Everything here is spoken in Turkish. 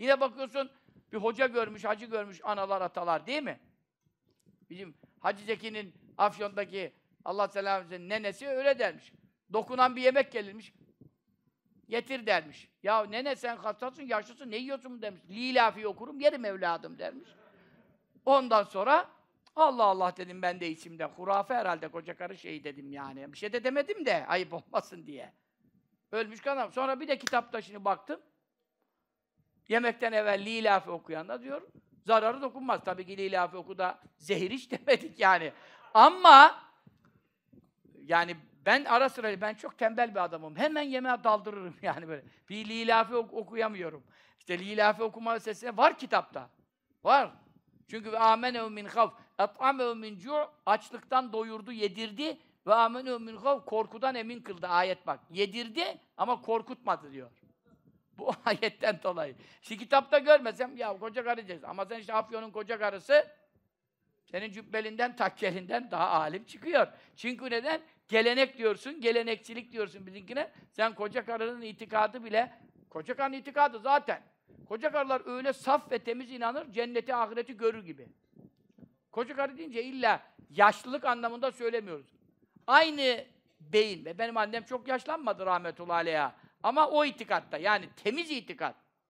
Yine bakıyorsun bir hoca görmüş, hacı görmüş analar atalar değil mi? Bizim Hacı Zeki'nin Afyon'daki Allah selam etsin nenesi öyle dermiş. Dokunan bir yemek gelirmiş. Getir dermiş. Ya nene sen hastasın, yaşlısın, ne yiyorsun demiş. Lilafi okurum, yerim evladım dermiş. Ondan sonra Allah Allah dedim ben de içimde. Hurafe herhalde koca karı şey dedim yani. Bir şey de demedim de ayıp olmasın diye. Ölmüş kanam. Sonra bir de kitapta şimdi baktım. Yemekten evvel lilafi okuyan da diyor zararı dokunmaz. Tabii ki lilafi oku da zehir iç demedik yani. Ama yani ben ara sıra ben çok tembel bir adamım. Hemen yemeğe daldırırım yani böyle. Bir lilafi ok- okuyamıyorum. İşte lilafi okuma sesine var kitapta. Var. Çünkü amenev min havf et'amev min açlıktan doyurdu, yedirdi ve amenev min havf korkudan emin kıldı ayet bak. Yedirdi ama korkutmadı diyor. Bu ayetten dolayı. Şimdi kitapta görmesem ya koca karı diyeceksin. Ama sen işte Afyon'un koca karısı senin cübbelinden, takkelinden daha alim çıkıyor. Çünkü neden? Gelenek diyorsun, gelenekçilik diyorsun bizimkine. Sen koca karının itikadı bile, koca karının itikadı zaten. Koca karılar öyle saf ve temiz inanır, cenneti, ahireti görür gibi. Koca karı deyince illa yaşlılık anlamında söylemiyoruz. Aynı beyin ve benim annem çok yaşlanmadı rahmetullahi aleyha. Ama o itikatta yani temiz itikat.